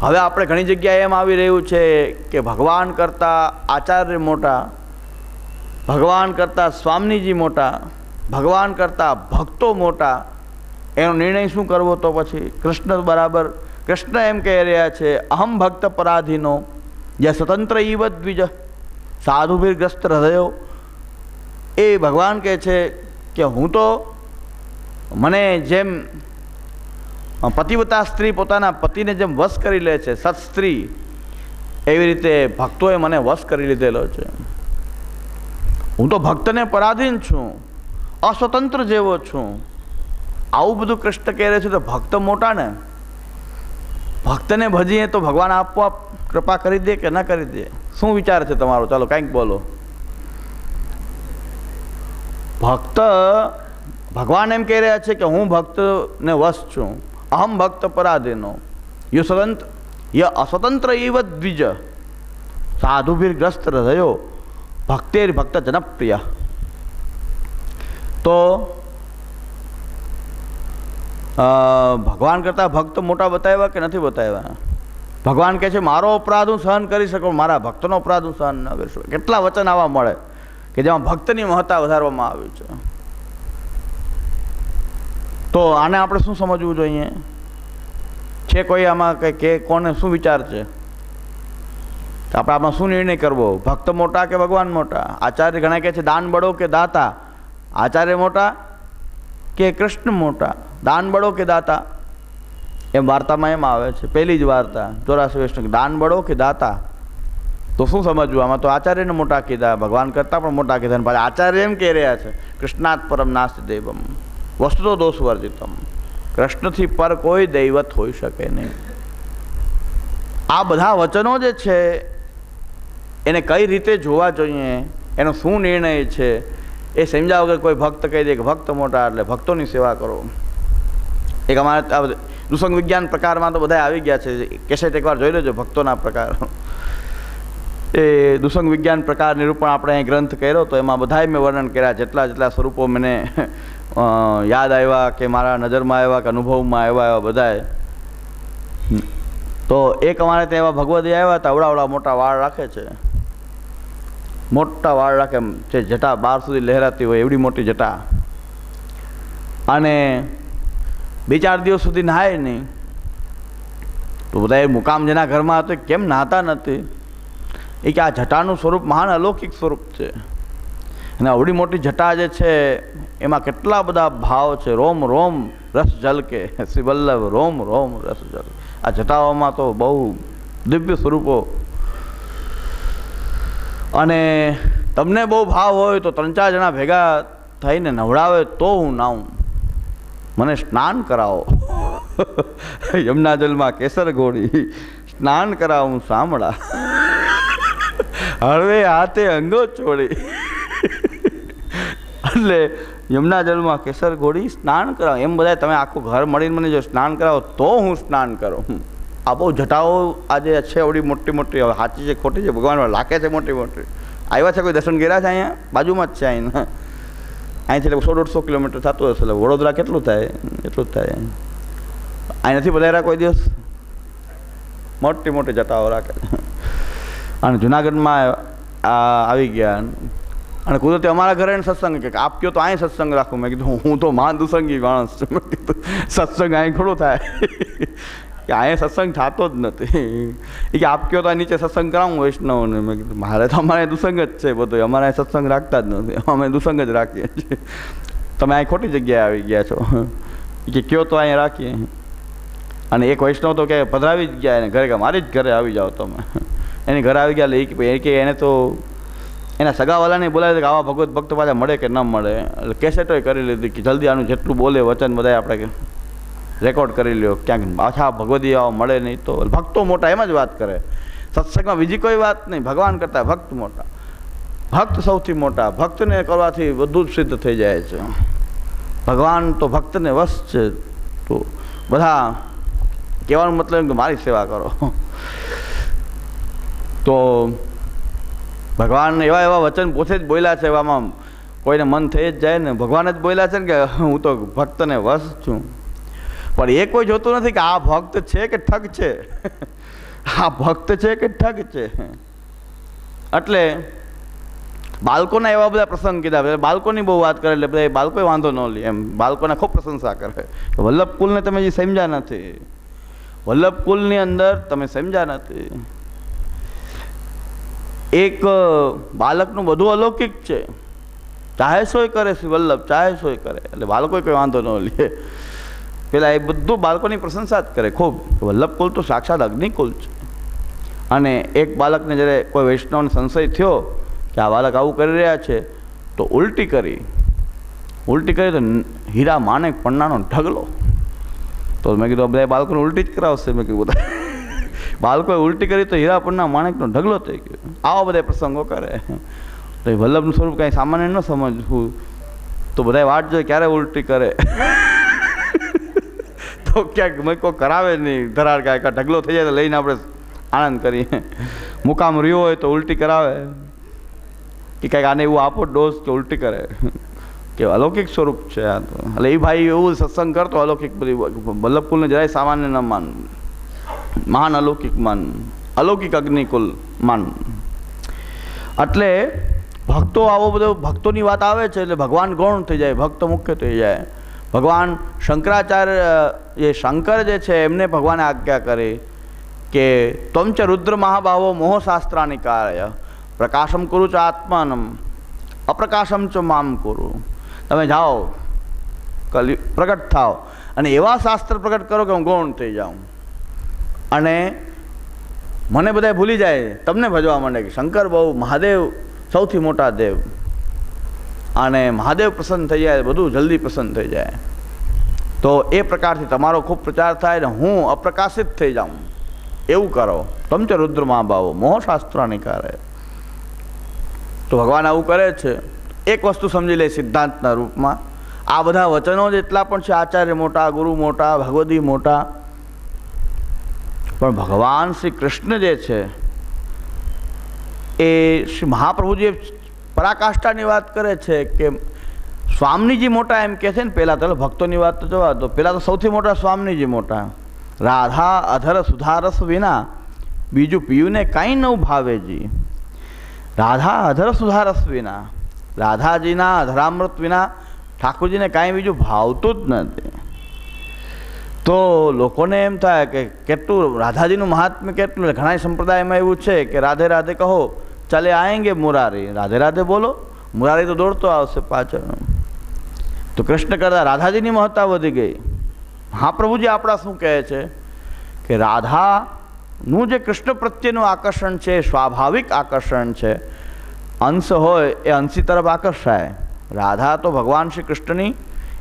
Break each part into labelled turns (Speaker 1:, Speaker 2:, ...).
Speaker 1: હવે આપણે ઘણી જગ્યાએ એમ આવી રહ્યું છે કે ભગવાન કરતાં આચાર્ય મોટા, ભગવાન કરતાં સ્વામીજી મોટા, ભગવાન કરતાં ભક્તો મોટા, એનો નિર્ણય શું કરવો તો પછી? કૃષ્ણ બરાબર, કૃષ્ણ એમ કહી રહ્યા છે, અહમ ભક્ત પરાધીનો જે સ્વતંત્ર ઈવ દ્વિજ, સાધુભીરગ્રસ્ત હૃદયો. એ ભગવાન કહે છે કે હું તો, મને જેમ પતિવતા સ્ત્રી પોતાના પતિને જેમ વશ કરી લે છે, સત સ્ત્રી, એવી રીતે ભક્તોએ મને વશ કરી લીધેલો છે. હું તો ભક્તને પરાધીન છું, અસ્વતંત્ર જેવો છું. આવું બધું કૃષ્ણ કહે છે તો ભક્ત મોટા ને. ભક્તને ભજીએ તો ભગવાન આપોઆપ કૃપા કરી દે કે ન કરી દે? શું વિચાર છે તમારો? ચાલો કંઈક બોલો. ભક્ત ભગવાન એમ કહી રહ્યા છે કે હું ભક્તને વશ છું. અહમ ભક્ત પરાધીનો યો સ્વતંત્ર ય અસ્વતંત્ર એવ દ્વિજ સાધુભીરગ્રસ્ત હૃદયો ભક્તેર ભક્ત જનપ્રિય તો ભગવાન કરતાં ભક્ત મોટા બતાવ્યા કે નથી બતાવ્યા ભગવાન કહે છે મારો અપરાધ હું સહન કરી શકું મારા ભક્તનો અપરાધ હું સહન ન કરી શકું કેટલા વચન આવા મળે કે જેમાં ભક્તની મહત્તા વધારવામાં આવી છે તો આને આપણે શું સમજવું જોઈએ? છે કોઈ આમાં કે કોને શું વિચાર છે? આપણે આમાં શું નિર્ણય કરવો? ભક્ત મોટા કે ભગવાન મોટા? આચાર્ય ઘણા કહે છે, દાન બળો કે દાતા? આચાર્ય મોટા કે કૃષ્ણ મોટા? દાન બળો કે દાતા? એમ વાર્તામાં એમ આવે છે. પહેલી જ વાર્તા, ચોરાસી વૈષ્ણવ, દાન બળો કે દાતા? તો શું સમજવું? આમાં તો આચાર્યને મોટા કીધા, ભગવાન કરતાં પણ મોટા કીધા, અને પાછા આચાર્ય એમ કહી રહ્યા છે કૃષ્ણાત પરમ નાસ્તિ દૈવમ. વસ્તુ દોષ વર્જિતમ કૃષ્ણથી પર કોઈ દૈવત હોઈ શકે નહીં. આ બધા વચનો જે છે, એને કઈ રીતે જોવા જોઈએ, એનો શું નિર્ણય છે, એ સમજાવ વગર કોઈ ભક્ત કહી દે કે, ભક્ત મોટા એટલે ભક્તોની સેવા કરો. એક અમારે દુસંગ વિજ્ઞાન પ્રકારમાં તો બધા આવી ગયા છે. કેસેટ એકવાર જોઈ લેજો ભક્તોના પ્રકાર. એ દુસંગ વિજ્ઞાન પ્રકાર નિરૂપણ આપણે અહીં ગ્રંથ કર્યો તો એમાં બધાય મેં વર્ણન કર્યા, જેટલા જેટલા સ્વરૂપો મને યાદ આવ્યા કે મારા નજરમાં આવ્યા કે અનુભવમાં આવ્યા એવા બધાય. તો એક અમારે ત્યાં એવા ભગવદી આવ્યા હતા અવડાવડા અવડા મોટા વાળ રાખે છે. મોટા વાળ રાખે જે જટા બાર સુધી લહેરાતી હોય એવડી મોટી જટા. અને બે ચાર દિવસ સુધી નહાય નહીં. તો બધા મુકામ જેના ઘરમાં હતો કેમ નહાતા નથી? એ કે આ જટાનું સ્વરૂપ મહાન અલૌકિક સ્વરૂપ છે. અને અવડી મોટી જટા જે છે, એમાં કેટલા બધા ભાવ છે. રોમ રોમ, રસ જલ કે શ્રી રોમ રોમ, રસ જલ. આ જટાઓમાં તો બહુ દિવ્ય સ્વરૂપો. અને તમને બહુ ભાવ હોય તો ત્રણ ચાર જણા ભેગા થઈને નવડાવે તો હું નાઉં. મને સ્નાન કરાવો. યમુના જલમાં કેસર ઘોડી સ્નાન કરાવું, સાંભળા. હળવે હાથે અંગો છોડી. એટલે યમુના જળમાં કેસર ઘોડી સ્નાન કરાવો. એમ બધા તમે આખું ઘર મળીને મને જો સ્નાન કરાવો, તો હું સ્નાન કરું. આ બહુ જટાઓ આજે છે એવડી મોટી મોટી, હવે સાચી છે, ખોટી છે, ભગવાન લાગે છે મોટી મોટી. આવ્યા છે કોઈ દર્શન કર્યા છે અહીંયા? બાજુમાં જ છે અહીંયા અહીંથી સો દોઢસો કિલોમીટર થતું હશે. એટલે વડોદરા કેટલું થાય? એટલું જ થાય. અહીં નથી પધાર્યા કોઈ દિવસ? મોટી મોટી જટાઓ રાખે. અને જુનાગઢમાં આવી ગયા. અને કુદરતી અમારા ઘરે સત્સંગ કે આપ કયો તો અહીં સત્સંગ રાખું. મેં કીધું, હું તો મહાન દુસંગી માણસ છું. કીધું, સત્સંગ અહીં ખોડું થાય. કે અહીંયા સત્સંગ થતો જ નથી. એ કે આપ કયો તો નીચે સત્સંગ કરાવું વૈષ્ણવને? મેં કીધું, મારે તો અમારે દુસંગ જ છે બધું. અમારે સત્સંગ રાખતા જ નથી. અમે દુસંગ જ રાખીએ છીએ. તમે અહીં ખોટી જગ્યાએ આવી ગયા છો. કે કયો તો અહીંયા રાખીએ. અને એક વૈષ્ણવ તો કે પધરાવી જ ગયા ઘરે કે મારી જ ઘરે આવી જાઓ તમે. એની ઘરે આવી ગયા એ કે- કે એને તો એના સગાવાલાને બોલાવે કે આવા ભગવત ભક્ત પાછા મળે કે ન મળે. એટલે કેસેટોય કરી લીધી કે જલ્દી આનું જેટલું બોલે વચન બધા આપણે રેકોર્ડ કરી લ્યો. ક્યાંક પાછા ભગવદી આવા મળે નહીં તો. ભક્તો મોટા એમ જ વાત કરે. સત્સંગમાં બીજી કોઈ વાત નહીં. ભગવાન કરતાં ભક્ત મોટા. ભક્ત સૌથી મોટા. ભક્તને કરવાથી બધું જ સિદ્ધ થઈ જાય છે. ભગવાન તો ભક્તને વશ છે. તો બધા કહેવાનો મતલબ કે મારી સેવા કરો. તો ભગવાન એવા એવા વચન પોતે જ બોલ્યા છે, એવામાં કોઈને મન થઈ જ જાય ને ભગવાન જ બોલ્યા છે ને કે હું તો ભક્તને વશ છું. પણ એ કોઈ જોતું નથી કે આ ભક્ત છે કે ઠગ છે? આ ભક્ત છે કે ઠગ છે? એટલે બાળકોના એવા બધા પ્રસંગ કીધા બાળકોની બહુ વાત કરે, એટલે બધા બાળકો વાંધો ન લે એમ. બાળકોને ખૂબ પ્રશંસા કરે. વલ્લભ કુલને તમે જે સમજ્યા નથી. વલ્લભ કુલની અંદર તમે સમજ્યા નથી. એક બાળકનું બધું અલૌકિક છે. ચાહે સોય કરે શ્રી વલ્લભ, ચાહે સોય કરે. એટલે બાળકો કોઈ વાંધો ન લે. પેલા એ બધું બાળકોની પ્રશંસા જ કરે. ખૂબ. વલ્લભ કુલ તો સાક્ષાત અગ્નિકુલ છે. અને એક બાળકને જ્યારે કોઈ વૈષ્ણવને સંશય થયો કે આ બાળક આવું કરી રહ્યા છે, તો ઉલટી કરી. ઉલટી કરી તો હીરા માણેક પન્નાનો ઢગલો. તો મેં કીધું બધા બાળકોને ઉલટી જ કરાવશે. મેં કીધું, બધા બાળકોએ ઉલટી કરી તો હીરાપુરના માણેકનો ઢગલો થઈ ગયો. આવા બધા પ્રસંગો કરે. તો એ વલ્લભનું સ્વરૂપ કાંઈ સામાન્ય ન સમજવું. તો બધા વાટ જોઈએ ક્યારે ઉલટી કરે? તો ક્યાંક મેં કોઈ કરાવે નહીં. ધરાર કાંઈ આ ઢગલો થઈ જાય તો લઈને આપણે આનંદ કરીએ. મુકામ રહ્યો હોય તો ઉલટી કરાવે. કે કાંઈક આને એવું આપો ડોઝ કે ઉલટી કરે. કે અલૌકિક સ્વરૂપ છે આ તો. એટલે એ ભાઈ એવું સત્સંગ કરતો અલૌકિક બધી વલ્લભકુલને જરાય સામાન્ય ન માન મહાન અલૌકિક મન, અલૌકિક અગ્નિકુલ મન. એટલે ભક્તો આવો બધો, ભક્તોની વાત આવે છે એટલે ભગવાન ગૌણ થઈ જાય, ભક્ત મુખ્ય થઈ જાય. ભગવાન શંકરાચાર્ય જે શંકર જે છે, એમને ભગવાને આજ્ઞા કરી કે ત્વમચ રુદ્ર મહાભાવો મોહશાસ્ત્રાની કાર્ય. પ્રકાશમ કરું છો આત્માનમ, અપ્રકાશમ છો મામ કરું. તમે જાઓ, કલી, પ્રગટ થાઓ. અને એવા શાસ્ત્ર પ્રગટ કરો કે હું ગૌણ થઈ જાઉં. અને મને બધા ભૂલી જાય, તમને ભજવા માંડે કે શંકર બહુ મહાદેવ સૌથી મોટા દેવ. અને મહાદેવ પ્રસન્ન થઈ જાય, બધું જલ્દી પ્રસન્ન થઈ જાય. તો એ પ્રકારથી તમારો ખૂબ પ્રચાર થાય ને હું અપ્રકાશિત થઈ જાઉં. એવું કરો. તમચ રુદ્ર મહાભાવો મોહશાસ્ત્રાની કારે. તો ભગવાન આવું કરે છે. એક વસ્તુ સમજી લે સિદ્ધાંતના રૂપમાં. આ બધા વચનો જેટલા પણ છે, આચાર્ય મોટા, ગુરુ મોટા, ભગવદી મોટા પણ ભગવાન શ્રી કૃષ્ણ જે છે, એ શ્રી મહાપ્રભુજી પરાકાષ્ઠાની વાત કરે છે કે સ્વામીજી મોટા એમ કહે છે ને, પહેલાં તો ભક્તોની વાત તો જવા દો. પહેલાં તો સૌથી મોટા સ્વામીજી મોટા. રાધા, અધર, સુધારસ વિના બીજું પીયુને કાંઈ ન ભાવેજી. રાધા, અધર, સુધારસ વિના, રાધાજીના અધરામૃત વિના ઠાકોરજીને કાંઈ બીજું ભાવતું જ નથી. તો લોકોને એમ થાય કે કેટલું, રાધાજીનું મહાત્મ્ય કેટલું ઘણા સંપ્રદાયમાં એવું છે કે રાધે રાધે કહો, ચાલે આવેંગે મુરારી. રાધે રાધે બોલો, મુરારી તો દોડતો આવશે પાછળ. તો કૃષ્ણ કરતાં રાધાજીની મહત્તા વધી ગઈ. મહાપ્રભુજી આપણા શું કહે છે? કે રાધાનું જે કૃષ્ણ પ્રત્યેનું આકર્ષણ છે, સ્વાભાવિક આકર્ષણ છે, અંશ હોય એ અંશી તરફ આકર્ષાય. રાધા તો ભગવાન શ્રી કૃષ્ણની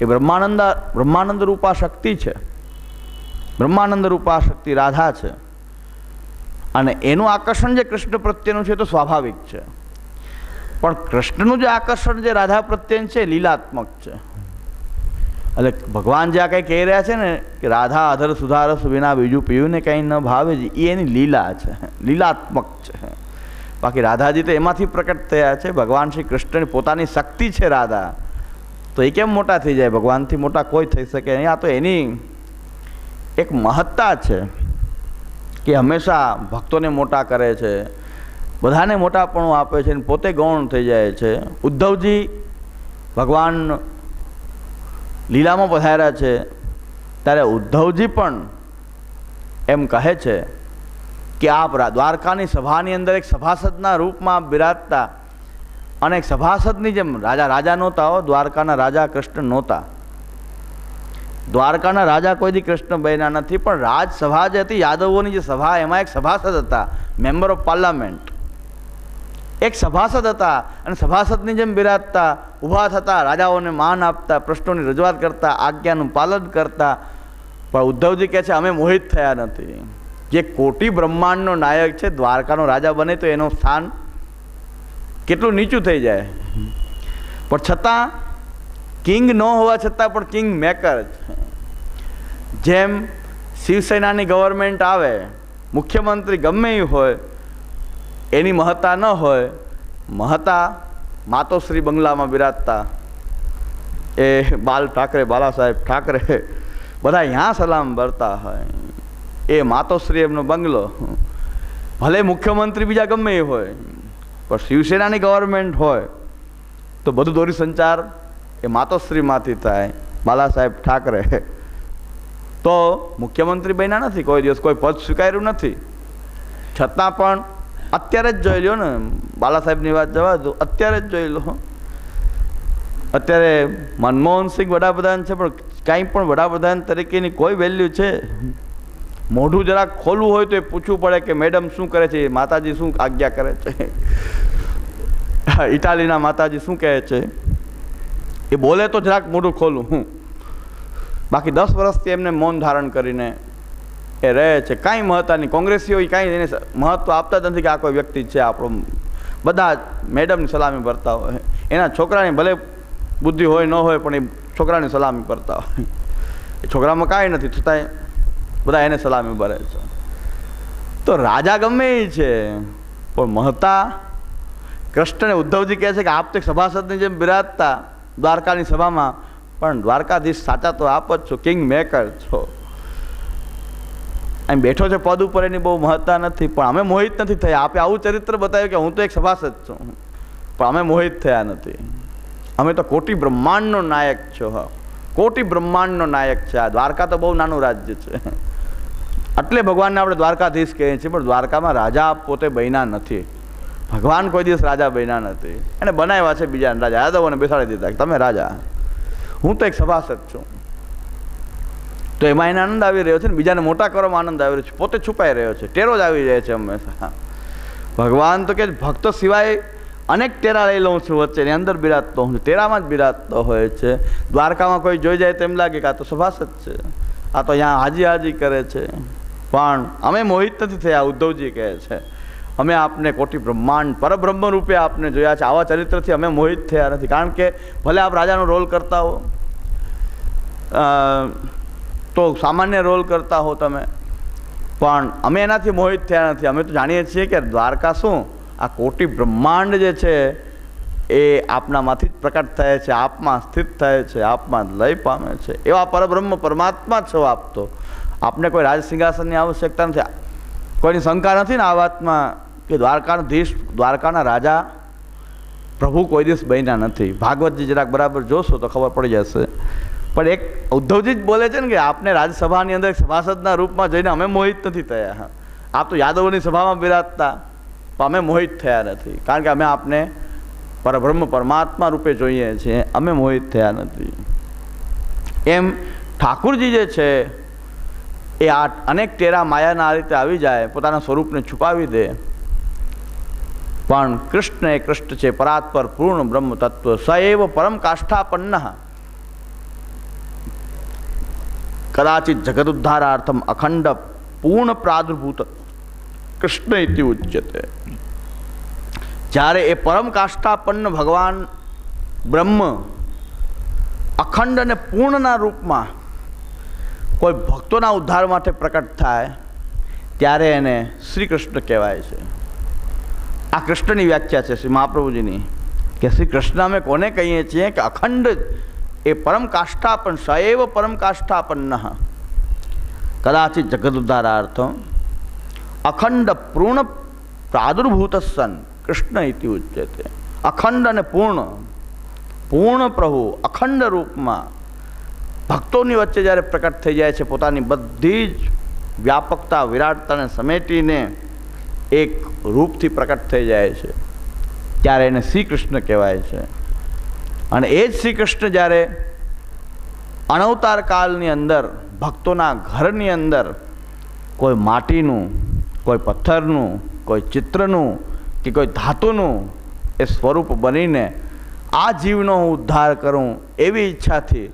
Speaker 1: એ બ્રહ્માનંદ બ્રહ્માનંદ રૂપા શક્તિ છે. બ્રહ્માનંદ રૂપા શક્તિ રાધા છે. અને એનું આકર્ષણ જે કૃષ્ણ પ્રત્યેનું છે તો સ્વાભાવિક છે. પણ કૃષ્ણનું જે આકર્ષણ જે રાધા પ્રત્યેનું છે લીલાત્મક છે. એટલે ભગવાન જે આ કંઈ કહી રહ્યા છે ને કે રાધા, અધર, સુધારસ, વિના બીજું પીયું ને કંઈ ન ભાવે જ એ એની લીલા છે, લીલાત્મક છે. બાકી રાધાજી તો એમાંથી પ્રકટ થયા છે, ભગવાન શ્રી કૃષ્ણની પોતાની શક્તિ છે રાધા. તો એ કેમ મોટા થઈ જાય? ભગવાનથી મોટા કોઈ થઈ શકે નહીં. આ તો એની એક મહત્તા છે કે હંમેશા ભક્તોને મોટા કરે છે. બધાને મોટાપણું આપે છે અને પોતે ગૌણ થઈ જાય છે. ઉદ્ધવજી ભગવાન લીલામાં પધાર્યા છે. ત્યારે ઉદ્ધવજી પણ એમ કહે છે કે આપ દ્વારકાની સભાની અંદર એક સભાસદના રૂપમાં બિરાજતા અને એક સભાસદની જેમ રાજા રાજા નહોતા હો, દ્વારકાના રાજા કૃષ્ણ નહોતા. દ્વારકાના રાજા કોઈ દી કૃષ્ણ બન્યા નથી, પણ રાજસભા જે હતી, યાદવોની જે સભા, એમાં એક સભાસદ હતા, મેમ્બર ઓફ પાર્લામેન્ટ. એક સભાસદ હતા અને સભાસદની જેમ બિરાજતા, ઊભા થતા, રાજાઓને માન આપતા, પ્રશ્નોની રજૂઆત કરતા, આજ્ઞાનું પાલન કરતા. પણ ઉદ્ધવજી કહે છે, અમે મોહિત થયા નથી. જે કોટી બ્રહ્માંડનો નાયક છે, દ્વારકાનો રાજા બને તો એનું સ્થાન કેટલું નીચું થઈ જાય. પણ છતાં કિંગ ન હોવા છતાં પણ કિંગ મેકર છે જેમ શિવસેનાની ગવર્મેન્ટ આવે, મુખ્યમંત્રી ગમે એ હોય, એની મહત્તા ન હોય, મહત્તા માતોશ્રી બંગલામાં બિરાજતા. એ બાલ ઠાકરે બાલા સાહેબ ઠાકરે બધા ત્યાં સલામ ભરતા હોય. એ માતોશ્રી એમનો બંગલો. ભલે મુખ્યમંત્રી બીજા ગમે એ હોય, પણ શિવસેનાની ગવર્મેન્ટ હોય, તો બધું દોરી સંચાર એ માતોશ્રીમાંથી થાય બાલા સાહેબ ઠાકરે. તો મુખ્યમંત્રી બન્યા નથી કોઈ દિવસ, કોઈ પદ સ્વીકાર્યું નથી. છતાં પણ અત્યારે જ જોઈ લો ને બાલા સાહેબની વાત જવા દો, અત્યારે જ જોઈ લો. અત્યારે મનમોહનસિંહ વડાપ્રધાન છે, પણ કાંઈ પણ વડાપ્રધાન તરીકેની કોઈ વેલ્યુ છે? મોઢું જરાક ખોલવું હોય તો એ પૂછવું પડે કે મેડમ શું કરે છે માતાજી શું આજ્ઞા કરે છે? ઇટાલીના માતાજી શું કહે છે? એ બોલે તો જરાક મોઢું ખોલું, હું. બાકી દસ વર્ષથી એમને મૌન ધારણ કરીને એ રહે છે. કાંઈ મહત્વ નહીં. કોંગ્રેસીઓ કાંઈ એને મહત્વ આપતા જ નથી કે આ કોઈ વ્યક્તિ છે, આપણો બધા મેડમની સલામી ભરતા હોય. એના છોકરાની ભલે બુદ્ધિ હોય, ન હોય, પણ એ છોકરાની સલામી ભરતા હોય. એ છોકરામાં કાંઈ નથી છતાંય બધા એને સલામી ભરે છે. તો રાજા ગમે એ છે, પણ મહતા કૃષ્ણને ઉદ્ધવજી કહે છે કે આપ સભાસદની જેમ બિરાજતા. દ્વારકાની સભામાં, પણ દ્વારકાધીશ, સાચા તો આપ જ છો, કિંગ મેકર છો. એમ બેઠો છે પદ ઉપર, એની બહુ મહત્તા નથી. પણ અમે મોહિત નથી થયા. આપે આવું ચરિત્ર બતાવ્યું કે હું તો એક સભાસદ છું. પણ અમે મોહિત થયા નથી. અમે તો કોટી બ્રહ્માંડનો નાયક છો કોટી બ્રહ્માંડનો નાયક છે આ. દ્વારકા તો બહુ નાનું રાજ્ય છે. એટલે ભગવાનને આપણે દ્વારકાધીશ કહીએ છીએ, પણ દ્વારકામાં રાજા પોતે બન્યા નથી. ભગવાન કોઈ દિવસ રાજા બન્યા નથી. એને બનાવ્યા છે બીજા રાજા. યાદવોને બેસાડી દીધા તમે રાજા. હું તો એક સભાસદ છું. તો એમાં એને આનંદ આવી રહ્યો છે ને, બીજાને મોટા કરવામાં આનંદ આવી રહ્યો છે. પોતે છુપાઈ રહ્યો છે. ટેરો જ આવી જાય છે હંમેશા. ભગવાન તો કે ભક્તો સિવાય અનેક ટેરા લઈ લઉં છું વચ્ચે. એની અંદર બિરાજતો હું ટેરામાં જ બિરાજતો હોય છે. દ્વારકામાં કોઈ જોઈ જાય તેમ લાગે કે આ તો સભાસદ છે. આ તો અહીંયા હાજી હાજી કરે છે. પણ અમે મોહિત નથી થયા, ઉદ્ધવજી કહે છે. અમે આપને કોટી બ્રહ્માંડ પરબ્રહ્મ રૂપે આપને જોયા છે. આવા ચરિત્રથી અમે મોહિત થયા નથી. કારણ કે ભલે આપ રાજાનો રોલ કરતા હો તો સામાન્ય રોલ કરતા હો તમે. પણ અમે એનાથી મોહિત થયા નથી. અમે તો જાણીએ છીએ કે દ્વારકા શું? આ કોટી બ્રહ્માંડ જે છે, એ આપનામાંથી જ પ્રકટ થાય છે, આપમાં સ્થિત થાય છે, આપમાં લય પામે છે. એવા પરબ્રહ્મ પરમાત્મા છો આપ તો. આપને કોઈ રાજસિંહાસનની આવશ્યકતા નથી. કોઈની શંકા નથી ને આ વાતમાં? કે દ્વારકાધીશ, દ્વારકાના રાજા પ્રભુ કોઈ દિવસ બન્યા નથી. ભાગવતજી જરાક બરાબર જોશો તો ખબર પડી જશે. પણ એક ઉદ્ધવજી જ બોલે છે ને કે આપને રાજ્યસભાની અંદર સભાસદના રૂપમાં જઈને અમે મોહિત નથી થયા. આપ તો યાદવોની સભામાં બિરાજતા. પણ અમે મોહિત થયા નથી. કારણ કે અમે આપને પરબ્રહ્મ પરમાત્મા રૂપે જોઈએ છીએ. અમે મોહિત થયા નથી. એમ ઠાકુરજી જે છે, એ આ અનેક ટેરા માયાના આ રીતે આવી જાય, પોતાના સ્વરૂપને છુપાવી દે. પણ કૃષ્ણ એ કૃષ્ણ છે પરાત્પર પૂર્ણ બ્રહ્મ તત્વ, સ એવ પરમ કાષ્ઠાપન્ન. કદાચિત જગદુદ્ધારાર્થમ અખંડ પૂર્ણ પ્રાદુર્ભૂત કૃષ્ણ ઇતિ ઉચ્યતે. જ્યારે એ પરમ કાષ્ઠાપન્ન ભગવાન બ્રહ્મ અખંડ અને પૂર્ણના રૂપમાં કોઈ ભક્તોના ઉદ્ધાર માટે પ્રકટ થાય, ત્યારે એને શ્રી કૃષ્ણ કહેવાય છે. આ કૃષ્ણની વ્યાખ્યા છે શ્રી મહાપ્રભુજીની, કે શ્રી કૃષ્ણ અમે કોને કહીએ છીએ કે અખંડ એ પરમ કાષ્ઠાપન સૈવ પરમ કાષ્ઠાપન્ન કદાચિત જગદુદ્ધારાર્થમ અખંડ પૂર્ણ પ્રાદુર્ભૂત સન કૃષ્ણ ઇતિ ઉચ્યતે. અખંડ અને પૂર્ણ પૂર્ણ પ્રભુ, અખંડ રૂપમાં ભક્તોની વચ્ચે જ્યારે પ્રકટ થઈ જાય છે, પોતાની બધી જ વ્યાપકતા, વિરાટતાને સમેટીને એક રૂપથી પ્રકટ થઈ જાય છે. ત્યારે એને શ્રી કૃષ્ણ કહેવાય છે. અને એ જ શ્રી કૃષ્ણ જ્યારે અણવતાર કાળની અંદર, ભક્તોના ઘરની અંદર કોઈ માટીનું, કોઈ પથ્થરનું, કોઈ ચિત્રનું કે કોઈ ધાતુનું એ સ્વરૂપ બનીને આ જીવનો હું ઉદ્ધાર કરું એવી ઈચ્છાથી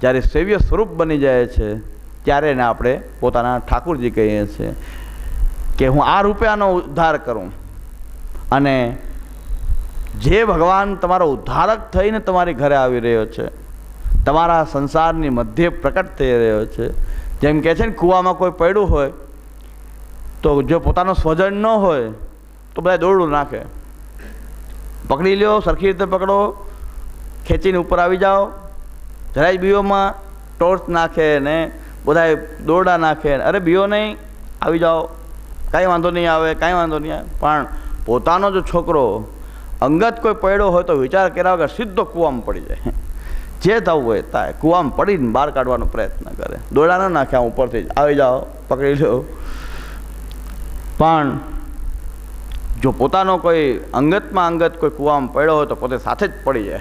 Speaker 1: જ્યારે સેવ્ય સ્વરૂપ બની જાય છે, ત્યારે એને આપણે પોતાના ઠાકુરજી કહીએ છીએ. કે હું આ રૂપે આનો ઉદ્ધાર કરું. અને જે ભગવાન તમારો ઉદ્ધારક થઈને તમારી ઘરે આવી રહ્યો છે, તમારા સંસારની મધ્યે પ્રકટ થઈ રહ્યો છે, જેમ કહે છે ને, કૂવામાં કોઈ પડ્યું હોય, તો જો પોતાનો સ્વજન ન હોય, તો બધા દોરડું નાખે. પકડી લ્યો, સરખી રીતે પકડો, ખેંચીને ઉપર આવી જાઓ, જરાય બીઓમાં ટોર્ચ નાખે ને બધા દોરડા નાખે અરે બીઓ નહીં, આવી જાઓ. કાંઈ વાંધો નહીં આવે, કાંઈ વાંધો નહીં આવે. પણ પોતાનો જો છોકરો અંગત કોઈ પડ્યો હોય તો વિચાર કર્યા વગર સીધો કૂવામાં પડી જાય. જે થવું હોય થાય. કૂવામાં પડીને બહાર કાઢવાનો પ્રયત્ન કરે. દોડા ન નાખ્યા ઉપરથી જ. આવી જાઓ, પકડી લો. પણ જો પોતાનો કોઈ અંગતમાં અંગત કોઈ કૂવામાં પડ્યો હોય તો પોતે સાથે જ પડી જાય.